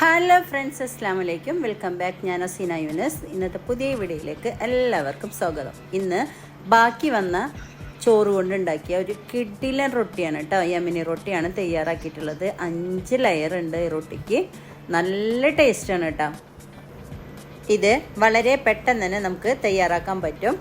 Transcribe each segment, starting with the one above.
Hello friends അസ്സാം വലൈക്കും welcome back ഞാൻ അസീന യൂനസ് ഇന്നത്തെ പുതിയ വീഡിയോയിലേക്ക് എല്ലാവർക്കും സ്വാഗതം. ഇന്ന് ബാക്കി വന്ന ചോറ് കൊണ്ടുണ്ടാക്കിയ ഒരു കിഡിലൻ റൊട്ടിയാണ് കേട്ടോ. യമിനി റൊട്ടിയാണ് തയ്യാറാക്കിയിട്ടുള്ളത്. അഞ്ച് ലെയർ ഉണ്ട് ഈ റൊട്ടിക്ക്. നല്ല ടേസ്റ്റാണ് കേട്ടോ. ഇത് വളരെ പെട്ടെന്ന് തന്നെ നമുക്ക് തയ്യാറാക്കാൻ പറ്റും.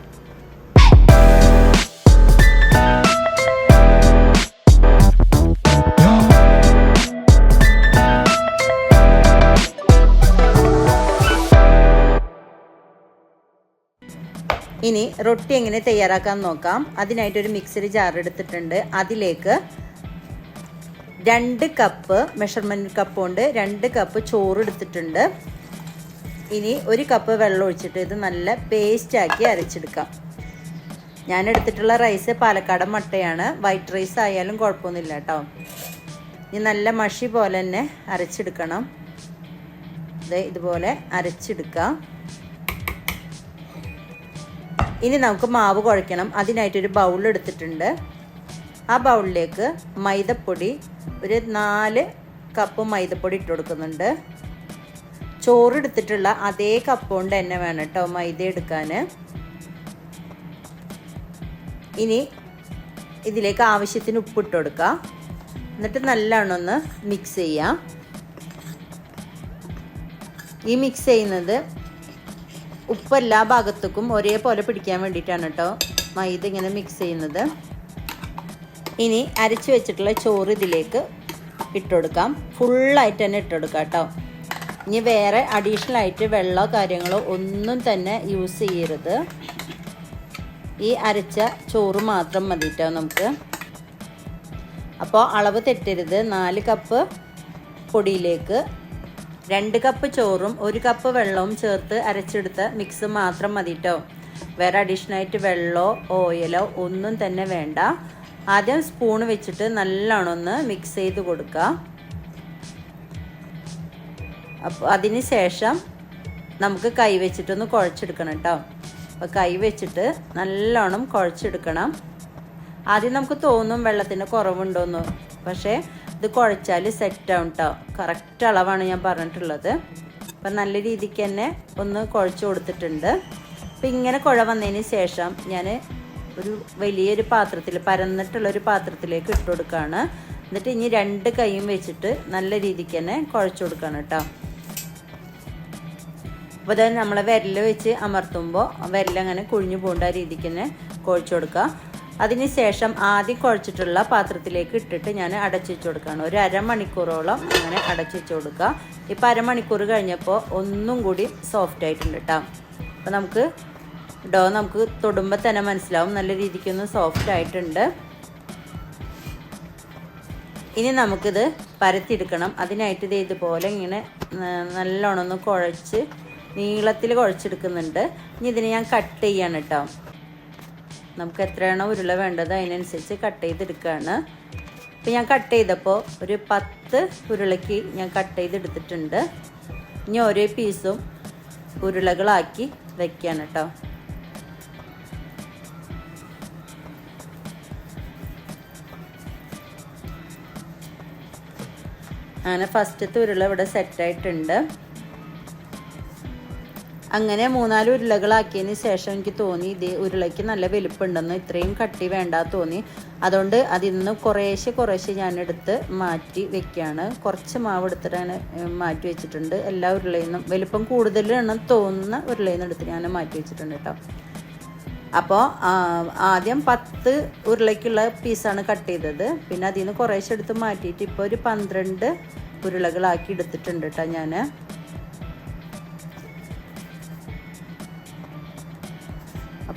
ഇനി റൊട്ടി എങ്ങനെ തയ്യാറാക്കാൻ നോക്കാം. അതിനായിട്ട് ഒരു മിക്സറി ജാർ എടുത്തിട്ടുണ്ട്. അതിലേക്ക് രണ്ട് കപ്പ് മെഷർമെന്റ് കപ്പ് കൊണ്ട് രണ്ട് കപ്പ് ചോറ് എടുത്തിട്ടുണ്ട്. ഇനി ഒരു കപ്പ് വെള്ളം ഒഴിച്ചിട്ട് ഇത് നല്ല പേസ്റ്റാക്കി അരച്ചെടുക്കാം. ഞാൻ എടുത്തിട്ടുള്ള റൈസ് പാലക്കാടൻ മട്ടയാണ്. വൈറ്റ് റൈസ് ആയാലും കുഴപ്പമൊന്നുമില്ല കേട്ടോ. ഇനി നല്ല മഷി പോലെ തന്നെ അരച്ചെടുക്കണം. ഇത് ഇതുപോലെ അരച്ചെടുക്കാം. ഇനി നമുക്ക് മാവ് കുഴയ്ക്കണം. അതിനായിട്ടൊരു ബൗൾ എടുത്തിട്ടുണ്ട്. ആ ബൗളിലേക്ക് മൈദപ്പൊടി ഒരു നാല് കപ്പ് മൈദപ്പൊടി ഇട്ട് കൊടുക്കുന്നുണ്ട്. ചോറ് എടുത്തിട്ടുള്ള അതേ കപ്പ് കൊണ്ട് തന്നെ വേണം കേട്ടോ മൈദ എടുക്കാൻ. ഇനി ഇതിലേക്ക് ആവശ്യത്തിന് ഉപ്പിട്ട് കൊടുക്കുക എന്നിട്ട് നല്ലോണം മിക്സ് ചെയ്യാം. ഈ മിക്സ് ചെയ്യുന്നത് ഉപ്പ് എല്ലാ ഭാഗത്തേക്കും ഒരേപോലെ പിടിക്കാൻ വേണ്ടിയിട്ടാണ് കേട്ടോ മൈദ ഇങ്ങനെ മിക്സ് ചെയ്യുന്നത്. ഇനി അരച്ച് വെച്ചിട്ടുള്ള ചോറ് ഇതിലേക്ക് ഇട്ടുകൊടുക്കാം ഫുള്ളായിട്ട് തന്നെ ഇട്ടുകൊടുക്കാം കേട്ടോ. ഇനി വേറെ അഡീഷണൽ ആയിട്ട് വെള്ളമോ കാര്യങ്ങളോ ഒന്നും തന്നെ യൂസ് ചെയ്യരുത്. ഈ അരച്ച ചോറ് മാത്രം മതി കേട്ടോ നമുക്ക്. അപ്പോൾ അളവ് തെറ്റരുത്. നാല് കപ്പ് പൊടിയിലേക്ക് രണ്ട് കപ്പ് ചോറും ഒരു കപ്പ് വെള്ളവും ചേർത്ത് അരച്ചെടുത്ത മിക്സ് മാത്രം മതി കേട്ടോ വേറെ അഡീഷണലായിട്ട് വെള്ളമോ ഓയിലോ ഒന്നും തന്നെ വേണ്ട. ആദ്യം സ്പൂൺ വെച്ചിട്ട് നല്ലോണം ഒന്ന് മിക്സ് ചെയ്ത് കൊടുക്കുക അപ്പോൾ അതിന് ശേഷം നമുക്ക് കൈ വെച്ചിട്ടൊന്ന് കുഴച്ചെടുക്കണം കേട്ടോ അപ്പോൾ കൈ വെച്ചിട്ട് നല്ലോണം കുഴച്ചെടുക്കണം. ആദ്യം നമുക്ക് തോന്നും വെള്ളത്തിന്റെ കുറവുണ്ടോയെന്ന് പക്ഷേ ഇത് കുഴച്ചാൽ സെറ്റാവും കേട്ടോ കറക്റ്റ് അളവാണ് ഞാൻ പറഞ്ഞിട്ടുള്ളത്. അപ്പം നല്ല രീതിക്ക് തന്നെ ഒന്ന് കുഴച്ച് കൊടുത്തിട്ടുണ്ട്. അപ്പം ഇങ്ങനെ കുഴ വന്നതിന് ശേഷം ഞാൻ ഒരു വലിയൊരു പാത്രത്തിൽ പരന്നിട്ടുള്ളൊരു പാത്രത്തിലേക്ക് ഇട്ട് കൊടുക്കുകയാണ് എന്നിട്ട് ഇനി രണ്ട് കൈയും വെച്ചിട്ട് നല്ല രീതിക്ക് തന്നെ കുഴച്ച് കൊടുക്കണം കേട്ടോ അപ്പോൾ അതായത് നമ്മളെ വിരൽ വെച്ച് അമർത്തുമ്പോൾ വിരലങ്ങനെ കുഴിഞ്ഞു പോകേണ്ട രീതിക്ക് തന്നെ കുഴച്ച് കൊടുക്കുക അതിനുശേഷം ആദ്യം കുഴച്ചിട്ടുള്ള പാത്രത്തിലേക്ക് ഇട്ടിട്ട് ഞാൻ അടച്ചിച്ച് കൊടുക്കുകയാണ്. ഒരു അരമണിക്കൂറോളം അങ്ങനെ അടച്ചിച്ച് കൊടുക്കുക. ഇപ്പോൾ അരമണിക്കൂർ കഴിഞ്ഞപ്പോൾ ഒന്നും കൂടി സോഫ്റ്റ് ആയിട്ടുണ്ട് കേട്ടോ അപ്പോൾ നമുക്ക് ഡോ നമുക്ക് തൊടുമ്പോൾ തന്നെ മനസ്സിലാവും. നല്ല രീതിക്കൊന്ന് സോഫ്റ്റ് ആയിട്ടുണ്ട്. ഇനി നമുക്കിത് പരത്തിയെടുക്കണം. അതിനായിട്ട് ഇത് ഇതുപോലെ ഇങ്ങനെ നല്ലോണം ഒന്ന് കുഴച്ച് നീളത്തിൽ കുഴച്ചെടുക്കുന്നുണ്ട്. ഇനി ഇതിനെ ഞാൻ കട്ട് ചെയ്യാണ് കേട്ടോ നമുക്ക് എത്രയാണോ ഉരുള വേണ്ടത് അതിനനുസരിച്ച് കട്ട് ചെയ്തെടുക്കുകയാണ് ഇപ്പം ഞാൻ കട്ട് ചെയ്തപ്പോൾ ഒരു പത്ത് ഉരുളയ്ക്ക് ഞാൻ കട്ട് ചെയ്തെടുത്തിട്ടുണ്ട്. ഇനി ഓരോ പീസും ഉരുളകളാക്കി വയ്ക്കുകയാണ് കേട്ടോ അങ്ങനെ ഫസ്റ്റത്തെ ഉരുള ഇവിടെ സെറ്റായിട്ടുണ്ട് അങ്ങനെ മൂന്നാൽ ഉരുളകളാക്കിയതിന് ശേഷം എനിക്ക് തോന്നി ഇത് ഉരുളയ്ക്ക് നല്ല വലുപ്പുണ്ടെന്ന് ഇത്രയും കട്ടി വേണ്ട തോന്നി. അതുകൊണ്ട് അതിൽ നിന്ന് കുറേശ്ശെ കുറേശ്ശെ ഞാൻ എടുത്ത് മാറ്റി വെക്കുകയാണ്. കുറച്ച് മാവ് എടുത്തിട്ടാണ് മാറ്റി വെച്ചിട്ടുണ്ട്. എല്ലാ ഉരുളയിൽ നിന്നും വലുപ്പം കൂടുതലാണ് തോന്നുന്ന ഉരുളയിൽ നിന്ന് എടുത്ത് ഞാൻ മാറ്റി വെച്ചിട്ടുണ്ട് കേട്ടോ. അപ്പോൾ ആദ്യം പത്ത് ഉരുളയ്ക്കുള്ള പീസാണ് കട്ട് ചെയ്തത്. പിന്നെ അതിൽ നിന്ന് കുറേശ്ശെ എടുത്ത് മാറ്റിയിട്ട് ഇപ്പോൾ ഒരു പന്ത്രണ്ട് ഉരുളകളാക്കി എടുത്തിട്ടുണ്ട് കേട്ടോ ഞാൻ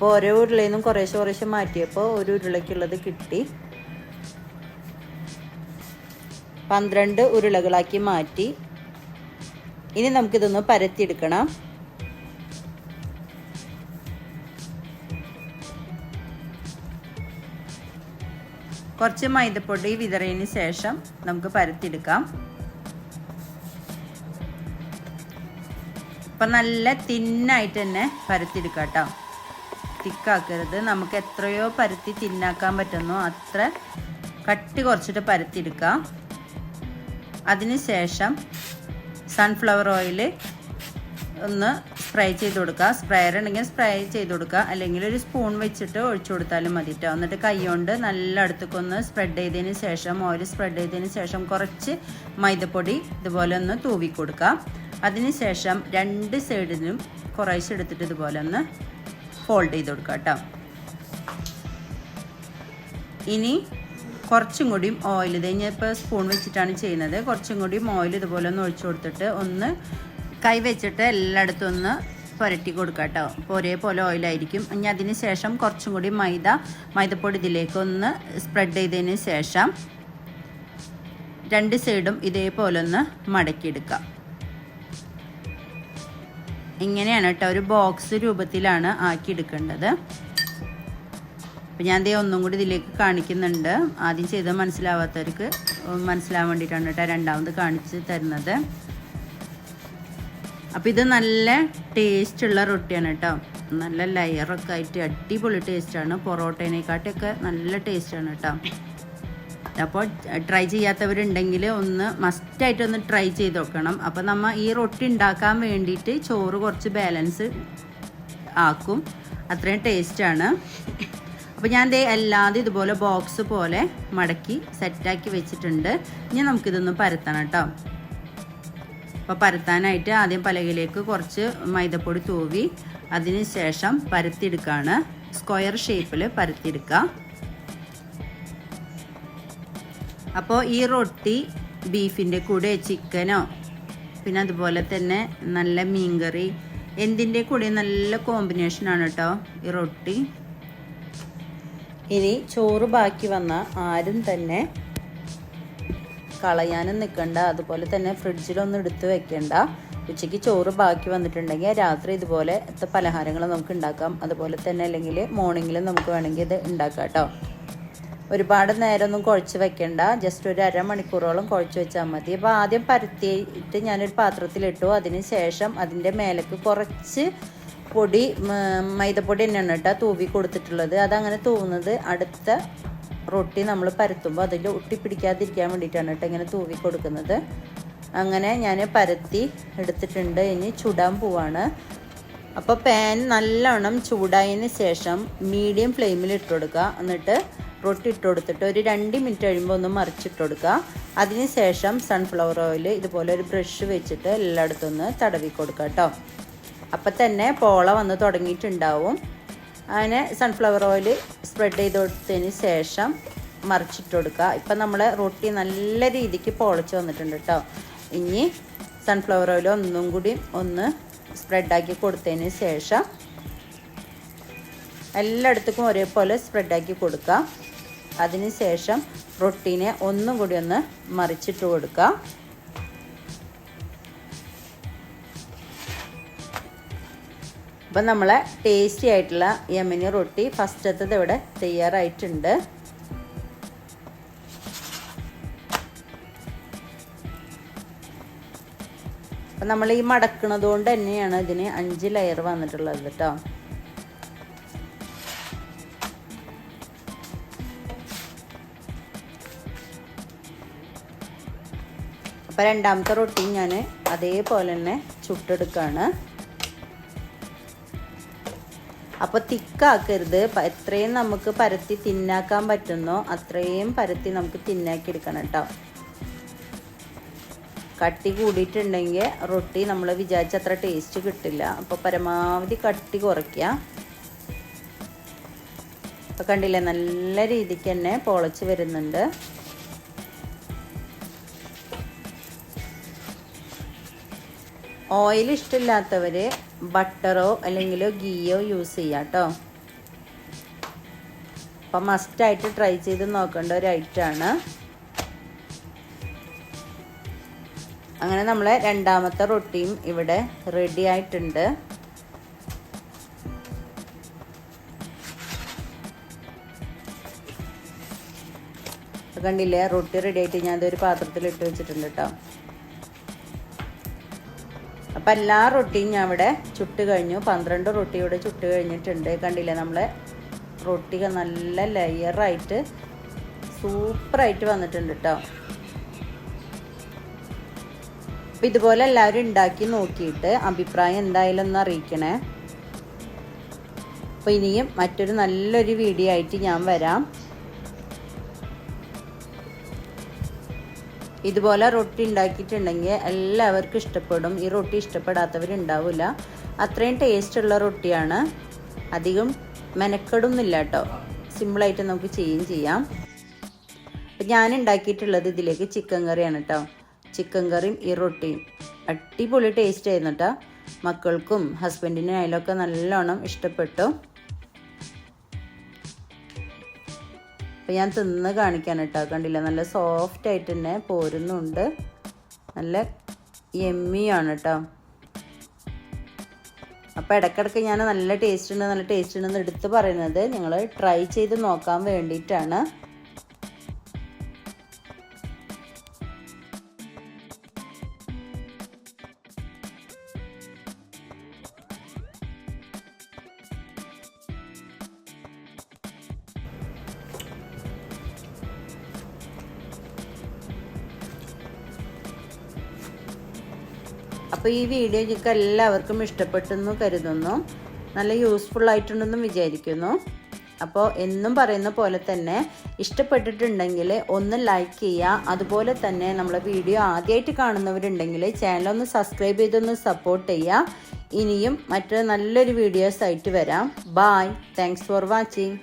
അപ്പോൾ ഓരോ ഉരുളയിൽ നിന്നും കുറേശ്ശെ കുറേശ്ശെ മാറ്റിയപ്പോൾ ഒരു ഉരുളയ്ക്കുള്ളത് കിട്ടി. പന്ത്രണ്ട് ഉരുളകളാക്കി മാറ്റി. ഇനി നമുക്കിതൊന്ന് പരത്തിയെടുക്കണം. കുറച്ച് മൈദപ്പൊടി വിതറിയതിന് ശേഷം നമുക്ക് പരത്തിയെടുക്കാം. അപ്പം നല്ല തിന്നായിട്ട് തന്നെ പരത്തിയെടുക്കാം കേട്ടോ. തിക്കാക്കരുത്. നമുക്ക് എത്രയോ പരത്തി തിന്നാക്കാൻ പറ്റുന്നോ. അത്ര കട്ടി കുറച്ചിട്ട് പരത്തിയെടുക്കാം അതിനുശേഷം സൺഫ്ലവർ ഓയിൽ ഒന്ന് സ്പ്രേ ചെയ്ത് കൊടുക്കുക. സ്പ്രേയർ ഉണ്ടെങ്കിൽ സ്പ്രേ ചെയ്ത് കൊടുക്കുക. അല്ലെങ്കിൽ ഒരു സ്പൂൺ വെച്ചിട്ട് ഒഴിച്ചു കൊടുത്താലും മതി കേട്ടോ എന്നിട്ട് കൈകൊണ്ട് നല്ല അടുത്തേക്കൊന്ന് സ്പ്രെഡ് ചെയ്തതിന് ശേഷം ഓയിൽ സ്പ്രെഡ് ചെയ്തതിന് ശേഷം കുറച്ച് മൈദപ്പൊടി ഇതുപോലെ ഒന്ന് തൂവി കൊടുക്കുക. അതിന് ശേഷം രണ്ട് സൈഡിലും കുറേശ്ശെ എടുത്തിട്ട് ഇതുപോലെ ഒന്ന് ഫോൾഡ് ചെയ്ത് കൊടുക്കുക കേട്ടോ. ഇനി കുറച്ചും കൂടിയും ഓയിൽ ഇത് ഞാൻ ഇപ്പോൾ സ്പൂൺ വെച്ചിട്ടാണ് ചെയ്യുന്നത്. കുറച്ചും കൂടിയും ഓയിൽ ഇതുപോലെ ഒന്ന് ഒഴിച്ചു കൊടുത്തിട്ട് ഒന്ന് കൈ വെച്ചിട്ട് എല്ലായിടത്തും ഒന്ന് പുരട്ടി കൊടുക്കുക കേട്ടോ. അപ്പോൾ ഒരേപോലെ ഓയിലായിരിക്കും ഇനി അതിന് ശേഷം കുറച്ചും കൂടി മൈദ മൈദപ്പൊടി ഇതിലേക്ക് ഒന്ന് സ്പ്രെഡ് ചെയ്തതിന് ശേഷം രണ്ട് സൈഡും ഇതേപോലെ ഒന്ന് മടക്കിയെടുക്കുക ഇങ്ങനെയാണ് കേട്ടോ ഒരു ബോക്സ് രൂപത്തിലാണ് ആക്കി എടുക്കേണ്ടത് അപ്പം ഞാൻ ദേ ഒന്നും കൂടി ഇതിലേക്ക് കാണിക്കുന്നുണ്ട്. ആദ്യം ചെയ്ത് മനസ്സിലാവാത്തവർക്ക് മനസ്സിലാവാൻ വേണ്ടിയിട്ടാണ് കേട്ടോ രണ്ടാമത് കാണിച്ച് തരുന്നത്. അപ്പോൾ ഇത് നല്ല ടേസ്റ്റ് ഉള്ള റൊട്ടിയാണ് കേട്ടോ. നല്ല ലെയറൊക്കെ ആയിട്ട് അടിപൊളി ടേസ്റ്റാണ് പൊറോട്ടേനെക്കാട്ടൊക്കെ നല്ല ടേസ്റ്റാണ് കേട്ടോ. അപ്പോൾ ട്രൈ ചെയ്യാത്തവരുണ്ടെങ്കിൽ ഒന്ന് മസ്റ്റായിട്ട് ഒന്ന് ട്രൈ ചെയ്ത് നോക്കണം. അപ്പോൾ നമ്മൾ ഈ റൊട്ടി ഉണ്ടാക്കാൻ വേണ്ടിയിട്ട് ചോറ് കുറച്ച് ബാലൻസ് ആക്കും. അത്രയും ടേസ്റ്റാണ് അപ്പോൾ ഞാൻ ദേ അല്ലാതെ ഇതുപോലെ ബോക്സ് പോലെ മടക്കി സെറ്റാക്കി വെച്ചിട്ടുണ്ട്. ഇനി നമുക്കിതൊന്ന് പരത്തണം കേട്ടോ. അപ്പോൾ പരത്താനായിട്ട് ആദ്യം പലകയിലേക്ക് കുറച്ച് മൈദപ്പൊടി തൂവി അതിന് ശേഷം പരത്തിയെടുക്കുകയാണ് സ്ക്വയർ ഷേപ്പിൽ പരത്തിയെടുക്കുക അപ്പോൾ ഈ റൊട്ടി ബീഫിന്റെ കൂടെ ചിക്കനോ പിന്നെ അതുപോലെ തന്നെ നല്ല മീൻകറി എന്തിന്റെ കൂടെ നല്ല കോമ്പിനേഷനാണ് കേട്ടോ ഈ റൊട്ടി. ഇനി ചോറ് ബാക്കി വന്ന ആരും തന്നെ കളയാനും നിൽക്കണ്ട അതുപോലെ തന്നെ ഫ്രിഡ്ജിലൊന്നും എടുത്ത് വെക്കണ്ട. ഉച്ചയ്ക്ക് ചോറ് ബാക്കി വന്നിട്ടുണ്ടെങ്കിൽ രാത്രി ഇതുപോലെ പലഹാരങ്ങൾ നമുക്ക് ഉണ്ടാക്കാം. അതുപോലെ തന്നെ അല്ലെങ്കിൽ മോർണിംഗിൽ നമുക്ക് വേണമെങ്കിൽ ഇത് ഉണ്ടാക്കാം കേട്ടോ ഒരുപാട് നേരമൊന്നും കുഴച്ച് വെക്കണ്ട. ജസ്റ്റ് ഒരു അരമണിക്കൂറോളം കുഴച്ച് വെച്ചാൽ മതി. അപ്പോൾ ആദ്യം പരത്തിയിട്ട് ഞാനൊരു പാത്രത്തിലിട്ടു. അതിന് ശേഷം അതിന്റെ മേലേക്ക് കുറച്ച് പൊടി മൈദപ്പൊടി തന്നെയാണ് കേട്ടോ തൂവി കൊടുത്തിട്ടുള്ളത്. അതങ്ങനെ തൂവുന്നത് അടുത്ത റൊട്ടി നമ്മൾ പരത്തുമ്പോൾ അതിൽ ഒട്ടിപ്പിടിക്കാതിരിക്കാൻ വേണ്ടിയിട്ടാണ് കേട്ടോ ഇങ്ങനെ തൂവി കൊടുക്കുന്നത്. അങ്ങനെ ഞാൻ പരത്തി എടുത്തിട്ടുണ്ട്. ഇനി ചുടാൻ പോവാണ്. അപ്പോൾ പാൻ നല്ലോണം ചൂടായതിന് ശേഷം മീഡിയം ഫ്ലെയിമിൽ ഇട്ട് കൊടുക്കുക. എന്നിട്ട് റൊട്ടി ഇട്ട് കൊടുത്തിട്ട് ഒരു രണ്ട് മിനിറ്റ് കഴിയുമ്പോൾ ഒന്ന് മറിച്ചിട്ട് കൊടുക്കുക അതിന് ശേഷം സൺഫ്ലവർ ഓയിൽ ഇതുപോലെ ഒരു ബ്രഷ് വെച്ചിട്ട് എല്ലായിടത്തും ഒന്ന് തടവി കൊടുക്കുക കേട്ടോ. അപ്പം തന്നെ പോള വന്ന് തുടങ്ങിയിട്ടുണ്ടാവും. അങ്ങനെ സൺഫ്ലവർ ഓയിൽ സ്പ്രെഡ് ചെയ്ത് കൊടുത്തതിന് ശേഷം മറിച്ചിട്ട് കൊടുക്കുക ഇപ്പം നമ്മൾ റൊട്ടി നല്ല രീതിക്ക് പൊളച്ച് വന്നിട്ടുണ്ട് കേട്ടോ. ഇനി സൺഫ്ലവർ ഓയിൽ ഒന്നും കൂടി ഒന്ന് സ്പ്രെഡാക്കി കൊടുത്തതിന് ശേഷം എല്ലായിടത്തേക്കും ഒരേപോലെ സ്പ്രെഡാക്കി കൊടുക്കുക. അതിന് ശേഷം റൊട്ടീനെ ഒന്നും കൂടി ഒന്ന് മറിച്ചിട്ട് കൊടുക്കുക അപ്പം നമ്മളെ ടേസ്റ്റി ആയിട്ടുള്ള യമനി റൊട്ടി ഫസ്റ്റത്തത് ഇവിടെ തയ്യാറായിട്ടുണ്ട്. അപ്പം നമ്മൾ ഈ മടക്കണത് കൊണ്ട് തന്നെയാണ് ഇതിന് അഞ്ച് ലെയർ വന്നിട്ടുള്ളത് കേട്ടോ. അപ്പം രണ്ടാമത്തെ റൊട്ടി ഞാൻ അതേപോലെ തന്നെ ചുട്ടെടുക്കുകയാണ് അപ്പോൾ തിക്കാക്കരുത്. എത്രയും നമുക്ക് പരത്തി തിന്നാക്കാൻ പറ്റുന്നോ അത്രയും പരത്തി നമുക്ക് തിന്നാക്കി എടുക്കണം കേട്ടോ. കട്ടി കൂടിയിട്ടുണ്ടെങ്കിൽ റൊട്ടി നമ്മൾ വിചാരിച്ച അത്ര ടേസ്റ്റ് കിട്ടില്ല. അപ്പോൾ പരമാവധി കട്ടി കുറയ്ക്കുക. അപ്പോൾ കണ്ടില്ലേ? നല്ല രീതിക്ക് തന്നെ പൊളച്ച് വരുന്നുണ്ട്. ഓയിൽ ഇഷ്ടമില്ലാത്തവർ ബട്ടറോ അല്ലെങ്കിൽ ഗീയോ യൂസ് ചെയ്യാം കേട്ടോ അപ്പം മസ്റ്റായിട്ട് ട്രൈ ചെയ്ത് നോക്കേണ്ട ഒരു ഐറ്റമാണ് അങ്ങനെ നമ്മളെ രണ്ടാമത്തെ റൊട്ടിയും ഇവിടെ റെഡി ആയിട്ടുണ്ട്. കണ്ടില്ലേ റൊട്ടി റെഡി ആയിട്ട് ഞാൻ ഇതൊരു പാത്രത്തിൽ ഇട്ട് വെച്ചിട്ടുണ്ട് കേട്ടോ അപ്പം എല്ലാ റൊട്ടിയും ഞാൻ ഇവിടെ ചുട്ട് കഴിഞ്ഞു. പന്ത്രണ്ട് റൊട്ടി ഇവിടെ ചുട്ട് കഴിഞ്ഞിട്ടുണ്ട്. കണ്ടില്ലേ നമ്മളെ? റൊട്ടിക നല്ല ലെയറായിട്ട് സൂപ്പറായിട്ട് വന്നിട്ടുണ്ട് കേട്ടോ അപ്പം ഇതുപോലെ എല്ലാവരും ഉണ്ടാക്കി നോക്കിയിട്ട് അഭിപ്രായം എന്തായാലും ഒന്ന് അറിയിക്കണേ. അപ്പോൾ ഇനിയും മറ്റൊരു നല്ലൊരു വീഡിയോ ആയിട്ട് ഞാൻ വരാം. ഇതുപോലെ റൊട്ടി ഉണ്ടാക്കിയിട്ടുണ്ടെങ്കിൽ എല്ലാവർക്കും ഇഷ്ടപ്പെടും. ഈ റൊട്ടി ഇഷ്ടപ്പെടാത്തവരുണ്ടാവില്ല അത്രയും ടേസ്റ്റുള്ള റൊട്ടിയാണ്. അധികം മെനക്കെടൊന്നുമില്ല കേട്ടോ സിമ്പിളായിട്ട് നമുക്ക് ചെയ്യുകയും ചെയ്യാം. ഞാൻ ഉണ്ടാക്കിയിട്ടുള്ളത് ഇതിലേക്ക് ചിക്കൻ കറിയാണ് കേട്ടോ. ചിക്കൻ കറിയും ഈ റൊട്ടിയും. അടിപൊളി ടേസ്റ്റ് ആയിരുന്നു കേട്ടോ. മക്കൾക്കും ഹസ്ബൻഡിനും അതിലൊക്കെ നല്ലോണം ഇഷ്ടപ്പെട്ടു. അപ്പോൾ ഞാൻ തിന്ന് കാണിക്കാൻ കേട്ടോ കണ്ടില്ല? നല്ല സോഫ്റ്റ് ആയിട്ട് തന്നെ പോരുന്നുണ്ട്. നല്ല എമ്മിയാണ് കേട്ടോ അപ്പോൾ ഇടയ്ക്കിടയ്ക്ക് ഞാൻ നല്ല ടേസ്റ്റ് ഉണ്ട് നല്ല ടേസ്റ്റ് ഉണ്ടെന്ന് എടുത്ത് പറയുന്നത് നിങ്ങൾ ട്രൈ ചെയ്ത് നോക്കാൻ വേണ്ടിയിട്ടാണ്. അപ്പോൾ ഈ വീഡിയോ നിങ്ങൾക്ക് എല്ലാവർക്കും ഇഷ്ടപ്പെട്ടെന്ന് കരുതുന്നു. നല്ല യൂസ്ഫുൾ ആയിട്ടുണ്ടെന്നും വിചാരിക്കുന്നു. അപ്പോൾ എന്നും പറയുന്ന പോലെ തന്നെ ഇഷ്ടപ്പെട്ടിട്ടുണ്ടെങ്കിൽ ഒന്ന് ലൈക്ക് ചെയ്യുക. അതുപോലെ തന്നെ നമ്മളെ വീഡിയോ ആദ്യമായിട്ട് കാണുന്നവരുണ്ടെങ്കിൽ ചാനൽ ഒന്ന് സബ്സ്ക്രൈബ് ചെയ്തൊന്ന് സപ്പോർട്ട് ചെയ്യുക. ഇനിയും മറ്റൊരു നല്ലൊരു വീഡിയോസ് ആയിട്ട് വരാം. Bye thanks for watching